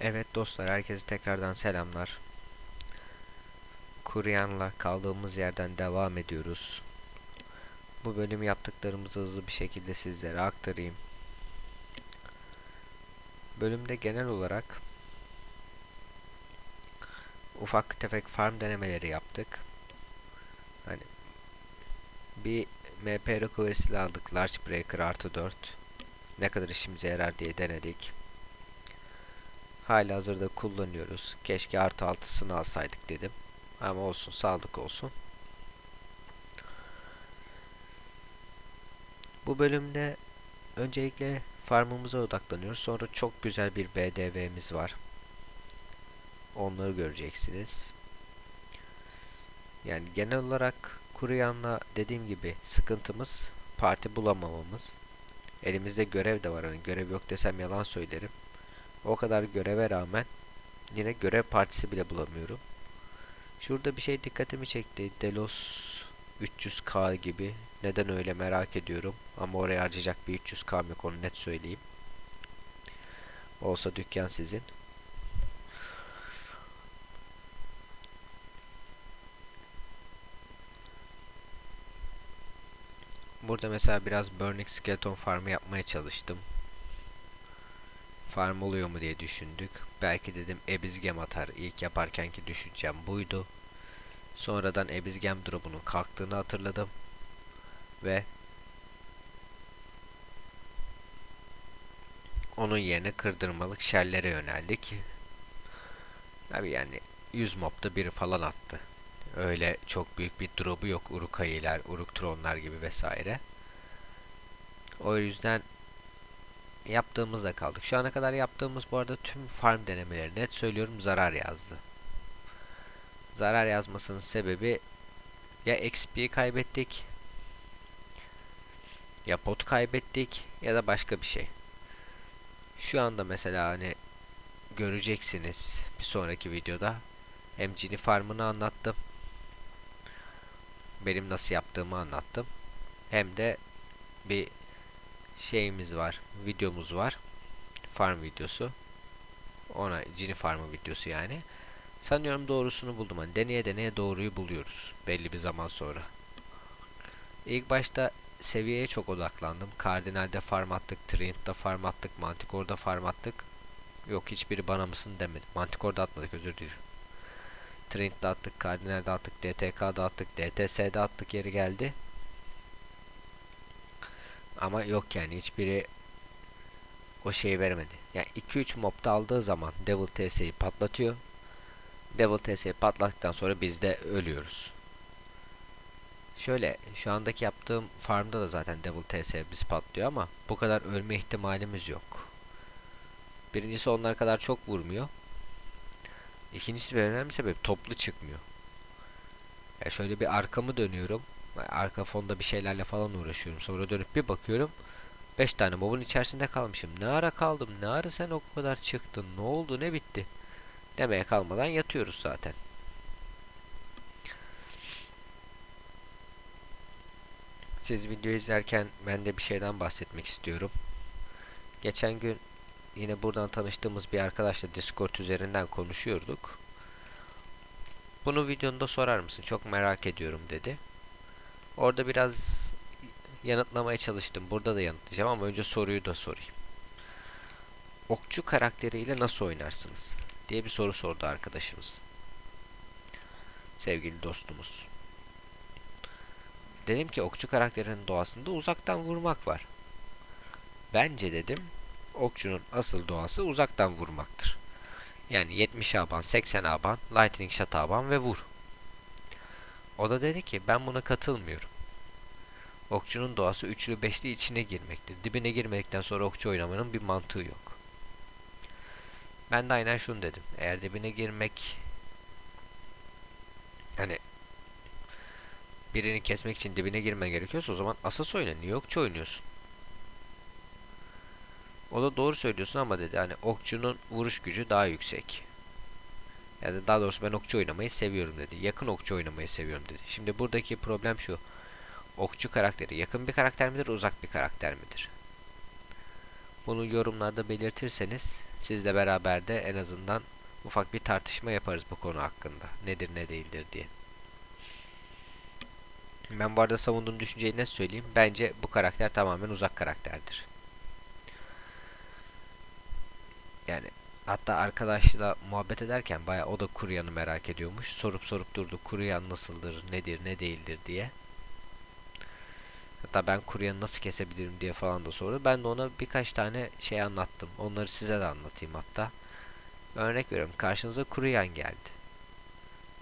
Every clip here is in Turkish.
Evet dostlar, herkese tekrardan selamlar. Kuryan'la kaldığımız yerden devam ediyoruz. Bu bölüm yaptıklarımızı hızlı bir şekilde sizlere aktarayım. Bölümde genel olarak ufak tefek farm denemeleri yaptık. Hani bir MP recovery'si aldık. Large Breaker artı 4. Ne kadar işimize yarar diye denedik. Hala hazırda kullanıyoruz. Keşke artı altısını alsaydık dedim. Ama olsun sağlık olsun. Bu bölümde öncelikle farmımıza odaklanıyoruz. Sonra çok güzel bir BDV'miz var. Onları göreceksiniz. Yani genel olarak Kuruyan'la dediğim gibi sıkıntımız parti bulamamamız. Elimizde görev de var. Hani görev yok desem yalan söylerim. O kadar göreve rağmen yine görev partisi bile bulamıyorum. Şurada bir şey dikkatimi çekti. Delos 300k gibi. Neden öyle merak ediyorum. Ama oraya harcayacak bir 300k yok onu net söyleyeyim. Olsa dükkan sizin. Burada mesela biraz Burning Skeleton Farm'ı yapmaya çalıştım farm oluyor mu diye düşündük. Belki dedim Ebizgem atar. İlk yaparkenki düşüncem buydu. Sonradan Ebizgem drop'unun kalktığını hatırladım. Ve onun yerine kırdırmalık shell'lere yöneldik. Abi yani 100 mob'da biri falan attı. Öyle çok büyük bir drop'u yok Urukayiler, Uruktronlar gibi vesaire. O yüzden yaptığımızda kaldık. Şu ana kadar yaptığımız bu arada tüm farm denemeleri net söylüyorum zarar yazdı. Zarar yazmasının sebebi ya XP kaybettik ya pot kaybettik ya da başka bir şey. Şu anda mesela hani göreceksiniz bir sonraki videoda hem farmını anlattım. Benim nasıl yaptığımı anlattım. Hem de bir şeyimiz var. Videomuz var. Farm videosu. Ona Cini Farm'ı videosu yani. Sanıyorum doğrusunu buldum. Hani deneye deneye doğruyu buluyoruz. Belli bir zaman sonra. İlk başta seviyeye çok odaklandım. Kardinal'de farm attık. Trinit'te farm attık. Manticore'da farm attık. Yok hiçbiri bana mısın demedi. Manticore'da atmadık özür dilerim. Trinit'te attık. Kardinal'de attık. DTK'da attık. DTS'de attık yeri geldi. Ama yok yani hiçbiri o şeyi vermedi. Yani 2-3 mob'da aldığı zaman Devil TS'yi patlatıyor. Devil TS'yi patlattıktan sonra biz de ölüyoruz. Şöyle şu andaki yaptığım farmda da zaten Devil TS biz patlıyor ama bu kadar ölme ihtimalimiz yok. Birincisi onlar kadar çok vurmuyor. İkincisi ve önemli sebep toplu çıkmıyor. Yani şöyle bir arkamı dönüyorum arka fonda bir şeylerle falan uğraşıyorum. Sonra dönüp bir bakıyorum. 5 tane mobun içerisinde kalmışım. Ne ara kaldım? Ne ara sen o kadar çıktın? Ne oldu? Ne bitti? Demeye kalmadan yatıyoruz zaten. Siz video izlerken ben de bir şeyden bahsetmek istiyorum. Geçen gün yine buradan tanıştığımız bir arkadaşla Discord üzerinden konuşuyorduk. Bunu videonda sorar mısın? Çok merak ediyorum dedi. Orada biraz yanıtlamaya çalıştım. Burada da yanıtlayacağım ama önce soruyu da sorayım. Okçu karakteriyle nasıl oynarsınız? diye bir soru sordu arkadaşımız. Sevgili dostumuz. Dedim ki okçu karakterinin doğasında uzaktan vurmak var. Bence dedim okçunun asıl doğası uzaktan vurmaktır. Yani 70 aban, 80 aban, lightning shot aban ve vur. O da dedi ki ben buna katılmıyorum. Okçunun doğası üçlü beşli içine girmektir. Dibine girmedikten sonra okçu oynamanın bir mantığı yok. Ben de aynen şunu dedim. Eğer dibine girmek hani birini kesmek için dibine girmen gerekiyorsa o zaman asas oyna. Niye okçu oynuyorsun? O da doğru söylüyorsun ama dedi hani okçunun vuruş gücü daha yüksek. Yani daha doğrusu ben okçu oynamayı seviyorum dedi. Yakın okçu oynamayı seviyorum dedi. Şimdi buradaki problem şu. Okçu karakteri yakın bir karakter midir, uzak bir karakter midir? Bunu yorumlarda belirtirseniz sizle beraber de en azından ufak bir tartışma yaparız bu konu hakkında. Nedir ne değildir diye. Ben bu arada savunduğum düşünceyi ne söyleyeyim? Bence bu karakter tamamen uzak karakterdir. Yani hatta arkadaşla muhabbet ederken baya o da Kuryan'ı merak ediyormuş. Sorup sorup durdu Kuryan nasıldır, nedir, ne değildir diye. Hatta ben Kuryan'ı nasıl kesebilirim diye falan da sordu. Ben de ona birkaç tane şey anlattım. Onları size de anlatayım hatta. Örnek veriyorum. Karşınıza Kuryan geldi.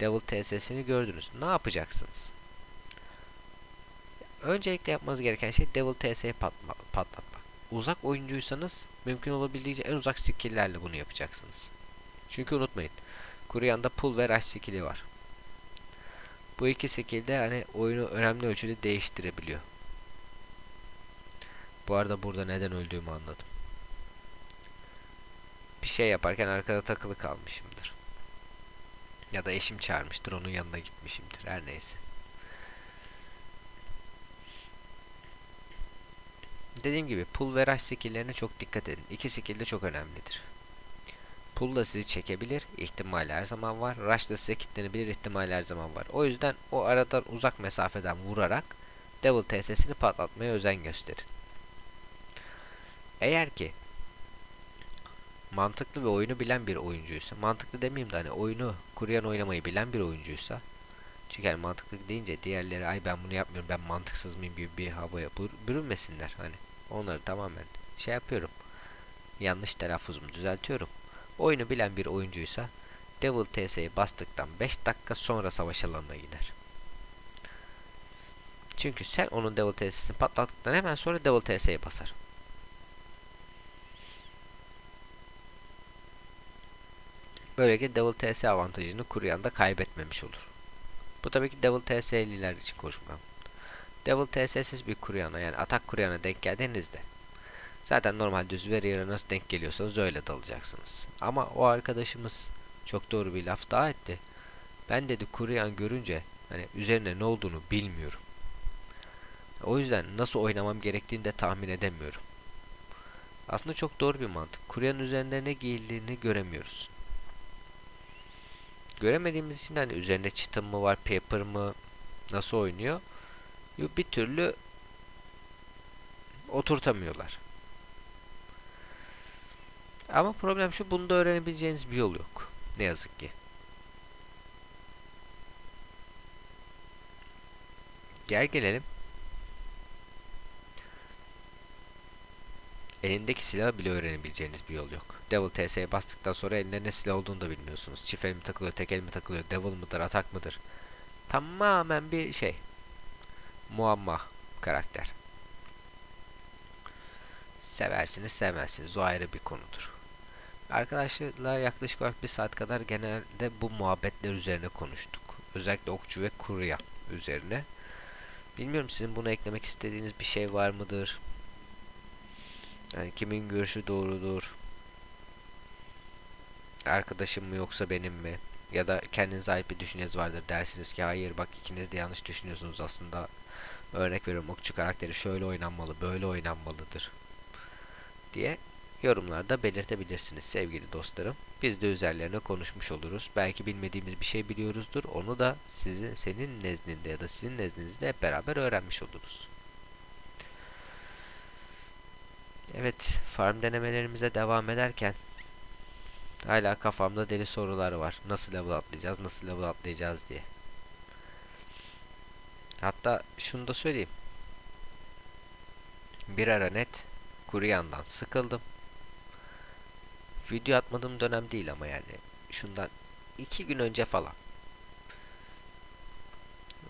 Devil TSS'ini gördünüz. Ne yapacaksınız? Öncelikle yapmanız gereken şey Devil TS'yi patlatmak. Uzak oyuncuysanız mümkün olabildiğince en uzak skill'lerle bunu yapacaksınız. Çünkü unutmayın. Kuryan'da pull ve rush skill'i var. Bu iki skill de hani oyunu önemli ölçüde değiştirebiliyor. Bu arada burada neden öldüğümü anladım. Bir şey yaparken arkada takılı kalmışımdır. Ya da eşim çağırmıştır onun yanına gitmişimdir her neyse. Dediğim gibi pull ve rush skill'lerine çok dikkat edin. İki skill de çok önemlidir. Pull da sizi çekebilir, ihtimali her zaman var. Rush da size kilitlenebilir, ihtimali her zaman var. O yüzden o aradan uzak mesafeden vurarak Devil TS'sini patlatmaya özen gösterin. Eğer ki mantıklı ve oyunu bilen bir oyuncuysa, mantıklı demeyeyim de hani oyunu kuruyan oynamayı bilen bir oyuncuysa çünkü yani mantıklı deyince diğerleri ay ben bunu yapmıyorum ben mantıksız mıyım? gibi bir havaya bürünmesinler hani. Onları tamamen şey yapıyorum. Yanlış telaffuzumu düzeltiyorum. Oyunu bilen bir oyuncuysa Devil TS'yi bastıktan 5 dakika sonra savaş alanına gider. Çünkü sen onun Devil TS'sini patlattıktan hemen sonra Devil TS'ye basar. Böylece Devil TS avantajını kuruyan da kaybetmemiş olur. Bu tabii ki Devil TS'liler için konuşmam. Devil TS'siz bir kuryana yani atak kuryana denk geldiğinizde zaten normal düz veriye nasıl denk geliyorsanız öyle dalacaksınız. Ama o arkadaşımız çok doğru bir laf daha etti. Ben dedi kuryan görünce hani üzerine ne olduğunu bilmiyorum. O yüzden nasıl oynamam gerektiğini de tahmin edemiyorum. Aslında çok doğru bir mantık. Kuryanın üzerinde ne giyildiğini göremiyoruz göremediğimiz için hani üzerinde çıtım mı var, paper mı, nasıl oynuyor bir türlü oturtamıyorlar. Ama problem şu, bunu da öğrenebileceğiniz bir yol yok. Ne yazık ki. Gel gelelim. Elindeki silahı bile öğrenebileceğiniz bir yol yok. Devil TS'ye bastıktan sonra elinde ne silah olduğunu da bilmiyorsunuz. Çift el mi takılıyor, tek el mi takılıyor, Devil mıdır, atak mıdır? Tamamen bir şey. Muamma karakter. Seversiniz, sevmezsiniz. O ayrı bir konudur. Arkadaşlarla yaklaşık olarak bir saat kadar genelde bu muhabbetler üzerine konuştuk. Özellikle okçu ve kurya üzerine. Bilmiyorum sizin bunu eklemek istediğiniz bir şey var mıdır? Yani kimin görüşü doğrudur? Arkadaşım mı yoksa benim mi? Ya da kendinize ait bir düşünceniz vardır dersiniz ki hayır bak ikiniz de yanlış düşünüyorsunuz aslında. Örnek veriyorum okçu karakteri şöyle oynanmalı, böyle oynanmalıdır diye yorumlarda belirtebilirsiniz sevgili dostlarım. Biz de üzerlerine konuşmuş oluruz. Belki bilmediğimiz bir şey biliyoruzdur. Onu da sizin senin nezdinde ya da sizin nezdinizde hep beraber öğrenmiş oluruz. Evet, farm denemelerimize devam ederken hala kafamda deli sorular var. Nasıl level atlayacağız, nasıl level atlayacağız diye. Hatta şunu da söyleyeyim. Bir ara net kuru yandan sıkıldım. Video atmadığım dönem değil ama yani şundan iki gün önce falan.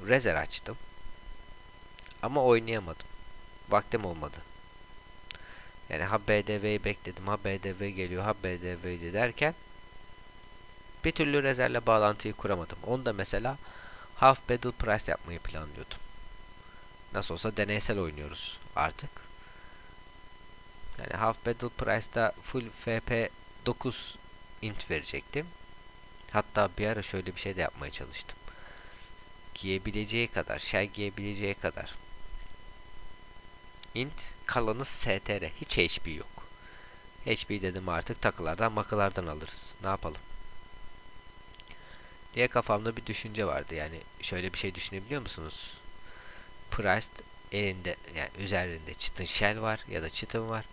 Rezer açtım. Ama oynayamadım. Vaktim olmadı. Yani ha BDV'yi bekledim, ha BDV geliyor, ha BDV derken bir türlü rezervle bağlantıyı kuramadım. Onu da mesela half battle price yapmayı planlıyordum. Nasıl olsa deneysel oynuyoruz artık. Yani half battle price'da full FP 9 int verecektim. Hatta bir ara şöyle bir şey de yapmaya çalıştım. Giyebileceği kadar, şey giyebileceği kadar int kalanı str. Hiç HP yok. HP dedim artık takılardan makılardan alırız. Ne yapalım? diye kafamda bir düşünce vardı. Yani şöyle bir şey düşünebiliyor musunuz? Price elinde yani üzerinde çıtın shell var ya da çıtın var.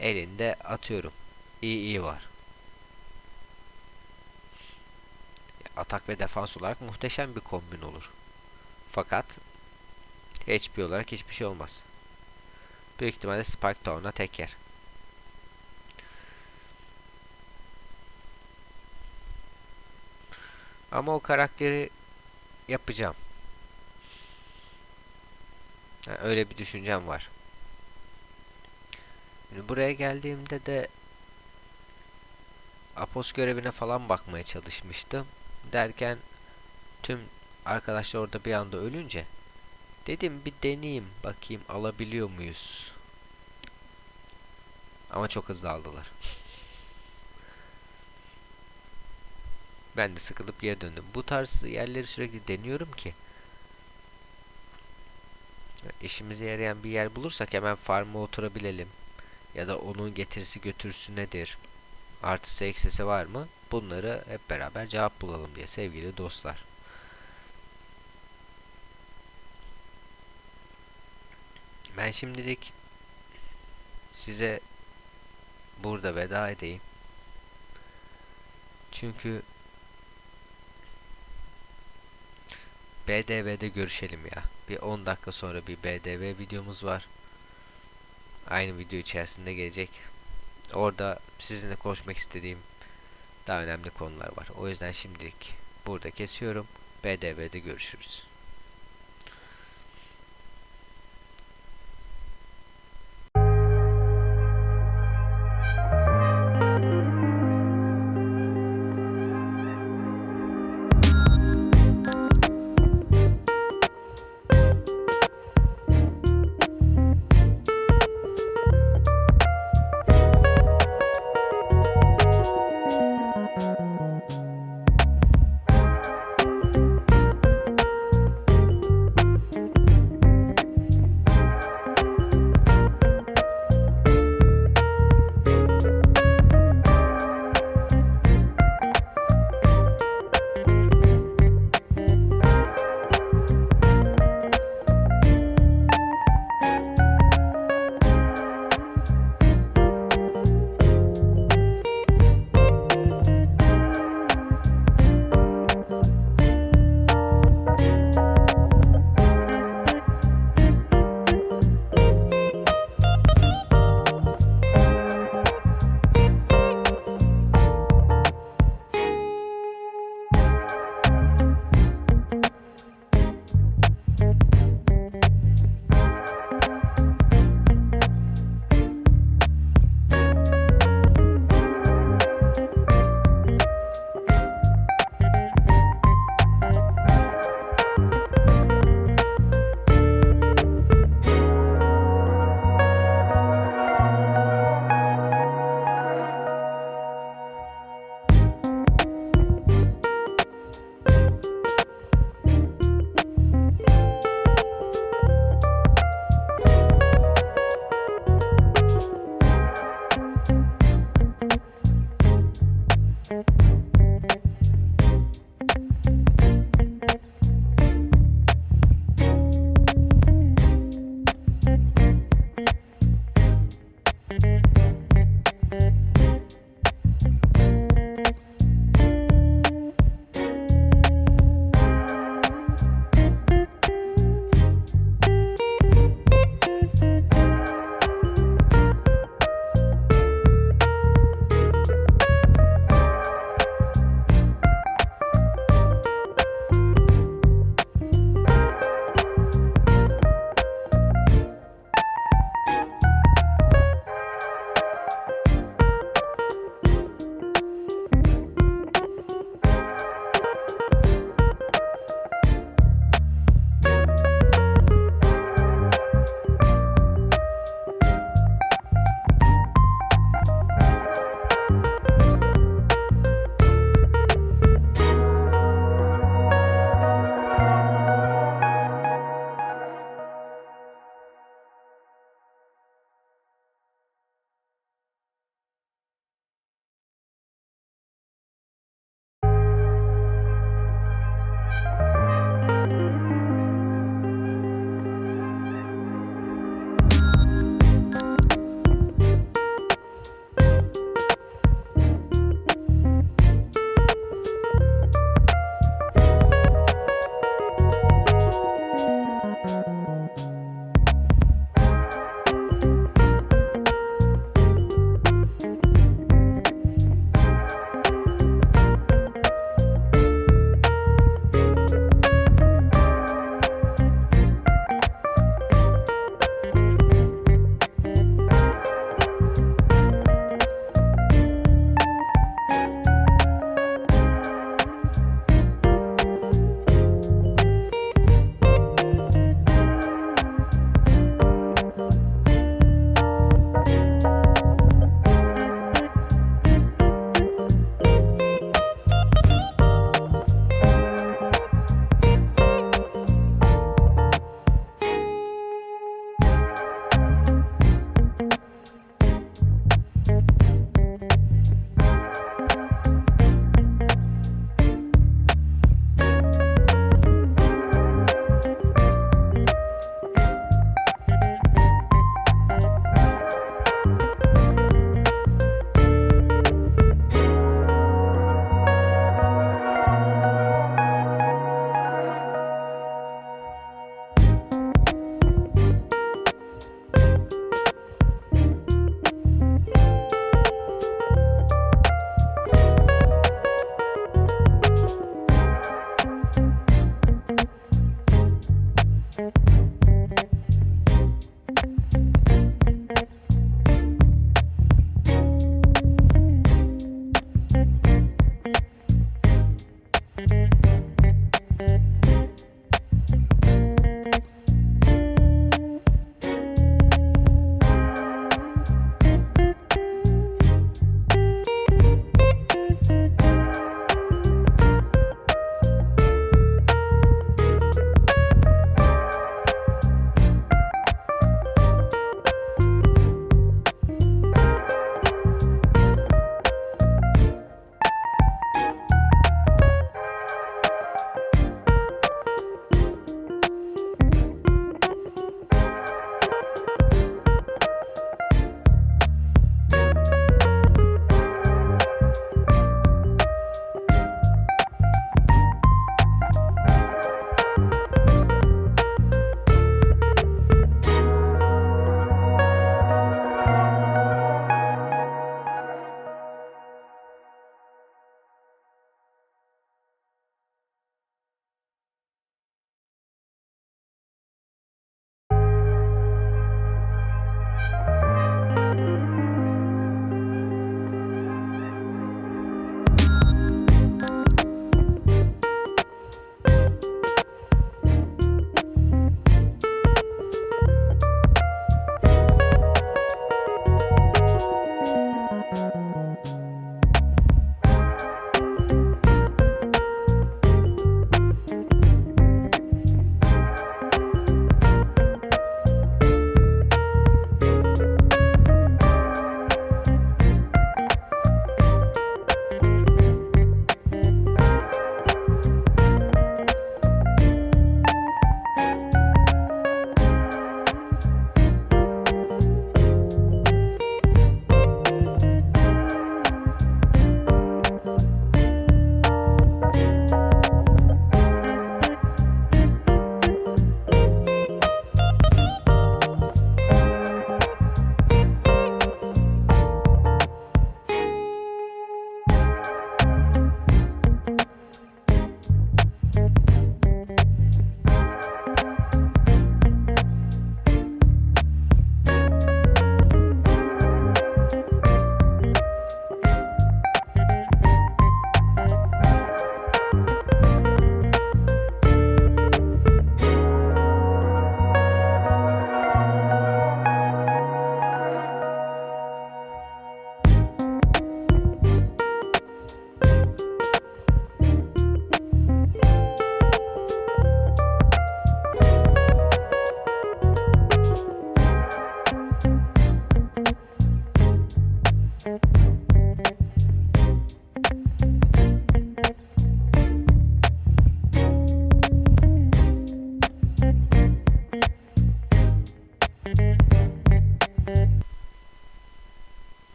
Elinde atıyorum. EE var. Atak ve defans olarak muhteşem bir kombin olur. Fakat HP olarak hiçbir şey olmaz. Büyük ihtimalle Spike ona tek yer. Ama o karakteri yapacağım. Yani öyle bir düşüncem var. Şimdi buraya geldiğimde de Apos görevine falan bakmaya çalışmıştım. Derken tüm arkadaşlar orada bir anda ölünce dedim bir deneyeyim bakayım alabiliyor muyuz? Ama çok hızlı aldılar. Ben de sıkılıp geri döndüm. Bu tarz yerleri sürekli deniyorum ki işimize yarayan bir yer bulursak hemen farm'a oturabilelim. Ya da onun getirisi götürüsü nedir? Artısı eksisi var mı? Bunları hep beraber cevap bulalım diye sevgili dostlar. Ben şimdilik size burada veda edeyim. Çünkü BDV'de görüşelim ya. Bir 10 dakika sonra bir BDV videomuz var. Aynı video içerisinde gelecek. Orada sizinle konuşmak istediğim daha önemli konular var. O yüzden şimdilik burada kesiyorum. BDV'de görüşürüz.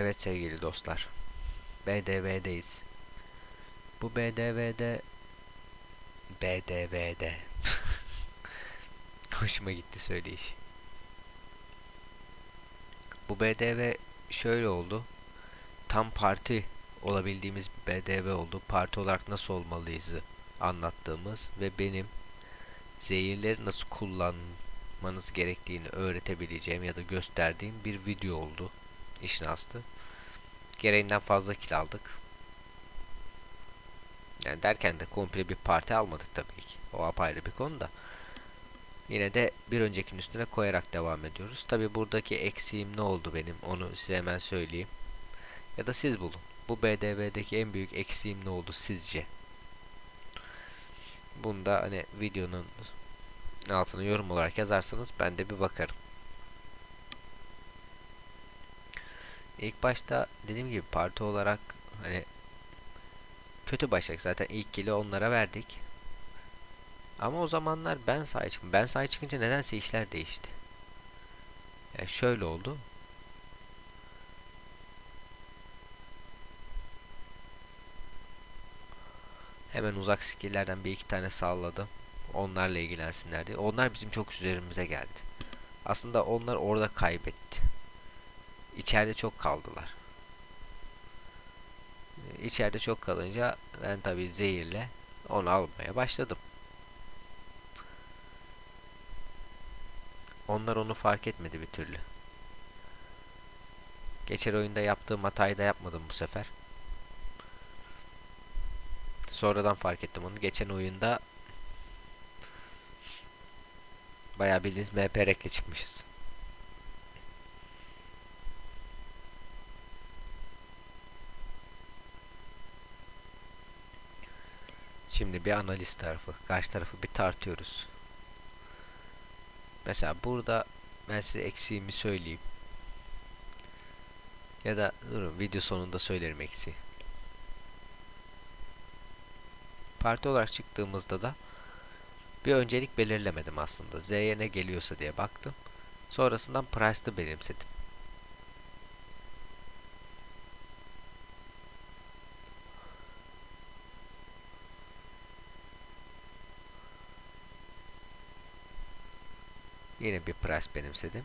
Evet sevgili dostlar. BDV'deyiz. Bu BDV'de BDV'de Hoşuma gitti söyleyiş. Bu BDV şöyle oldu. Tam parti olabildiğimiz BDV oldu. Parti olarak nasıl olmalıyız anlattığımız ve benim zehirleri nasıl kullanmanız gerektiğini öğretebileceğim ya da gösterdiğim bir video oldu. İşin aslı. Gereğinden fazla kil aldık. Yani derken de komple bir parti almadık tabii ki. O apayrı bir konu da. Yine de bir öncekinin üstüne koyarak devam ediyoruz. Tabi buradaki eksiğim ne oldu benim onu size hemen söyleyeyim. Ya da siz bulun. Bu BDV'deki en büyük eksiğim ne oldu sizce? Bunda hani videonun altına yorum olarak yazarsanız ben de bir bakarım. İlk başta dediğim gibi parti olarak hani kötü başladık zaten ilk kili onlara verdik. Ama o zamanlar ben sahaya çıktım. Ben sahaya çıkınca nedense işler değişti. Yani şöyle oldu. Hemen uzak skill'lerden bir iki tane salladım. Onlarla ilgilensinler diye. Onlar bizim çok üzerimize geldi. Aslında onlar orada kaybetti. İçeride çok kaldılar. İçeride çok kalınca ben tabi zehirle onu almaya başladım. Onlar onu fark etmedi bir türlü. Geçer oyunda yaptığım hatayı da yapmadım bu sefer. Sonradan fark ettim onu. Geçen oyunda bayağı bildiğiniz MP rekle çıkmışız. Şimdi bir analiz tarafı. Karşı tarafı bir tartıyoruz. Mesela burada ben size eksiğimi söyleyeyim. Ya da durun video sonunda söylerim eksiği. Parti olarak çıktığımızda da bir öncelik belirlemedim aslında. Z'ye ne geliyorsa diye baktım. Sonrasından price'ı benimsedim. Yine bir price benimsedim.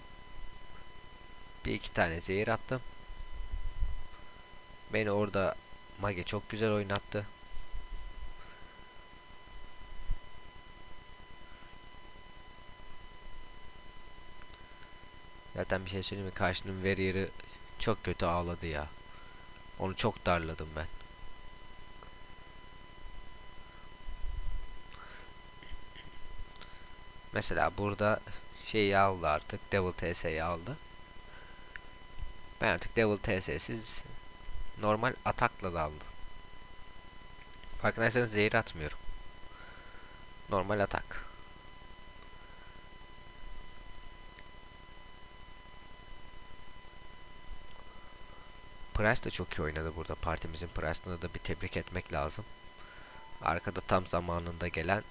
Bir iki tane zehir attım. Beni orada Mage çok güzel oynattı. Zaten bir şey söyleyeyim mi? Karşının Warrior'ı çok kötü ağladı ya. Onu çok darladım ben. Mesela burada şeyi aldı artık. Devil TS'yi aldı. Ben artık Devil TS'siz normal atakla da aldım. Farkındaysanız zehir atmıyorum. Normal atak. Price da çok iyi oynadı burada. Partimizin Price'ını da bir tebrik etmek lazım. Arkada tam zamanında gelen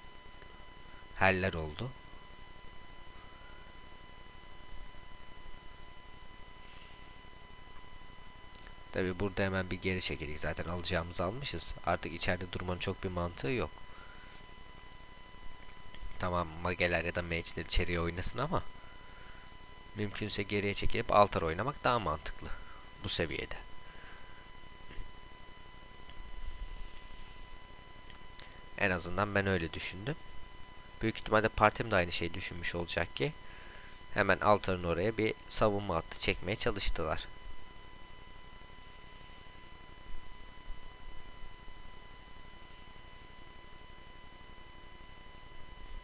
heller oldu. Tabi burada hemen bir geri çekelim. Zaten alacağımızı almışız. Artık içeride durmanın çok bir mantığı yok. Tamam mageler ya da mage'ler içeriye oynasın ama mümkünse geriye çekilip altar oynamak daha mantıklı bu seviyede. En azından ben öyle düşündüm. Büyük ihtimalle partim de aynı şeyi düşünmüş olacak ki hemen altarın oraya bir savunma hattı çekmeye çalıştılar.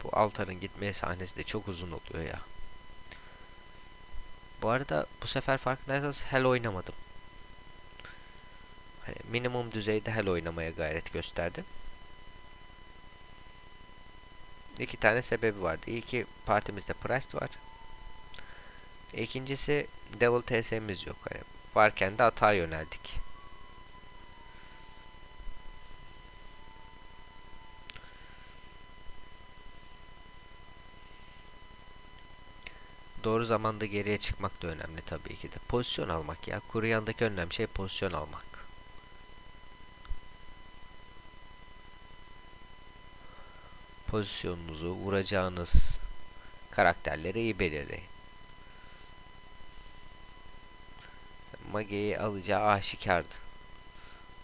Bu altarın gitmeye sahnesi de çok uzun oluyor ya. Bu arada bu sefer farkındaysanız Hell oynamadım. Hani minimum düzeyde Hell oynamaya gayret gösterdim. İki tane sebebi vardı. İyi ki partimizde Price var. İkincisi Devil TS'miz yok. Hani varken de hata yöneldik. Doğru zamanda geriye çıkmak da önemli tabii ki de. Pozisyon almak ya. Kuru yandaki önemli şey pozisyon almak. Pozisyonunuzu, vuracağınız karakterleri iyi belirleyin. Mage'yi alacağı aşikardı.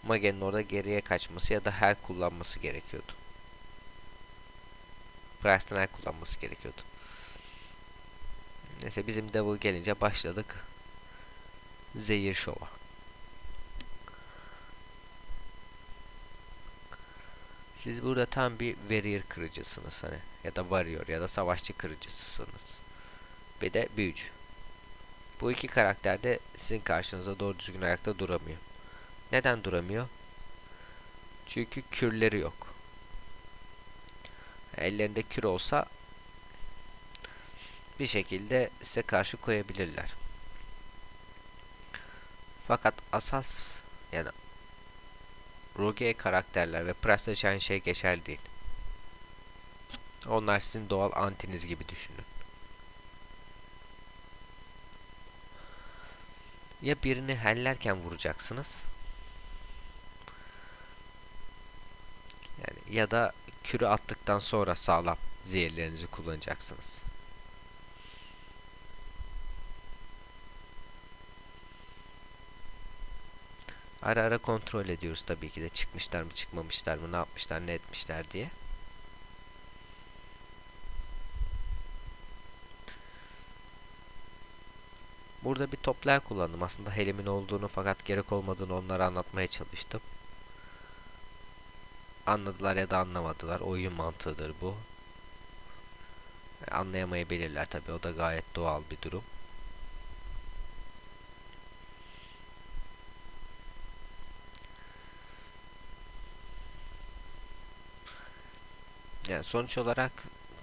Mage'nin orada geriye kaçması ya da hel kullanması gerekiyordu. Price'tan hel kullanması gerekiyordu. Neyse bizim Devil gelince başladık. Zehir şova. Siz burada tam bir warrior kırıcısınız hani ya da warrior ya da savaşçı kırıcısısınız. Bir de büyücü. Bu iki karakter de sizin karşınıza doğru düzgün ayakta duramıyor. Neden duramıyor? Çünkü kürleri yok. Ellerinde kür olsa bir şekilde size karşı koyabilirler. Fakat asas yani Rogue karakterler ve Price'da aynı şey geçerli değil. Onlar sizin doğal antiniz gibi düşünün. Ya birini hellerken vuracaksınız. Yani ya da kürü attıktan sonra sağlam zehirlerinizi kullanacaksınız. Ara ara kontrol ediyoruz tabii ki de çıkmışlar mı çıkmamışlar mı ne yapmışlar ne etmişler diye. Burada bir toplar kullandım. Aslında helimin olduğunu fakat gerek olmadığını onlara anlatmaya çalıştım. Anladılar ya da anlamadılar. Oyun mantığıdır bu. Anlayamayabilirler tabii. O da gayet doğal bir durum. Yani sonuç olarak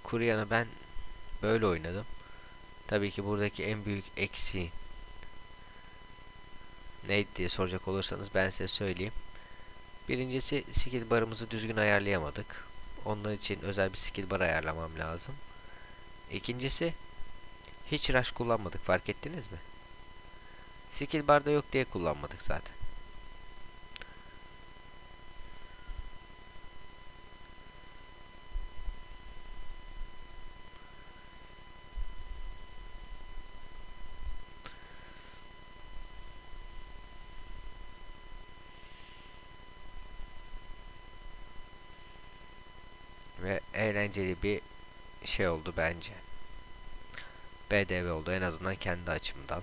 Kuryan'ı ben böyle oynadım. Tabii ki buradaki en büyük eksiği neydi diye soracak olursanız ben size söyleyeyim. Birincisi skill barımızı düzgün ayarlayamadık. Onlar için özel bir skill bar ayarlamam lazım. İkincisi hiç rush kullanmadık fark ettiniz mi? Skill barda yok diye kullanmadık zaten. ve eğlenceli bir şey oldu bence. BDV oldu en azından kendi açımdan.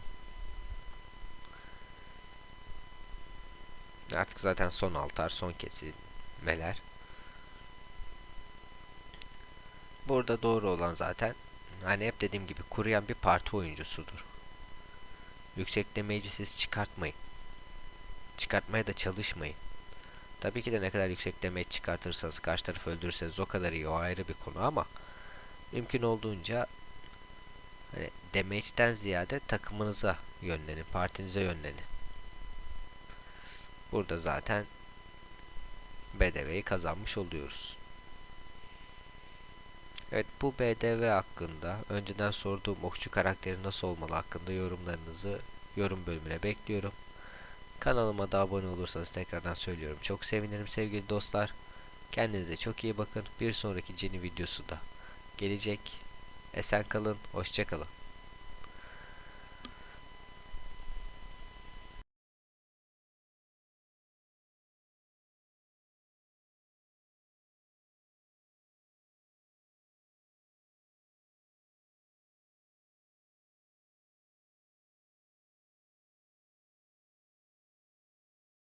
Artık zaten son altar, son kesilmeler. Burada doğru olan zaten hani hep dediğim gibi kuruyan bir parti oyuncusudur. Yüksek damage'i siz çıkartmayın. Çıkartmaya da çalışmayın. Tabii ki de ne kadar yüksek damage çıkartırsanız, karşı tarafı öldürürseniz o kadar iyi, o ayrı bir konu ama mümkün olduğunca hani damage'den ziyade takımınıza yönlenin, partinize yönlenin. Burada zaten BDV'yi kazanmış oluyoruz. Evet bu BDV hakkında önceden sorduğum okçu karakteri nasıl olmalı hakkında yorumlarınızı yorum bölümüne bekliyorum. Kanalıma da abone olursanız tekrardan söylüyorum. Çok sevinirim sevgili dostlar. Kendinize çok iyi bakın. Bir sonraki Cini videosu da gelecek. Esen kalın, hoşçakalın.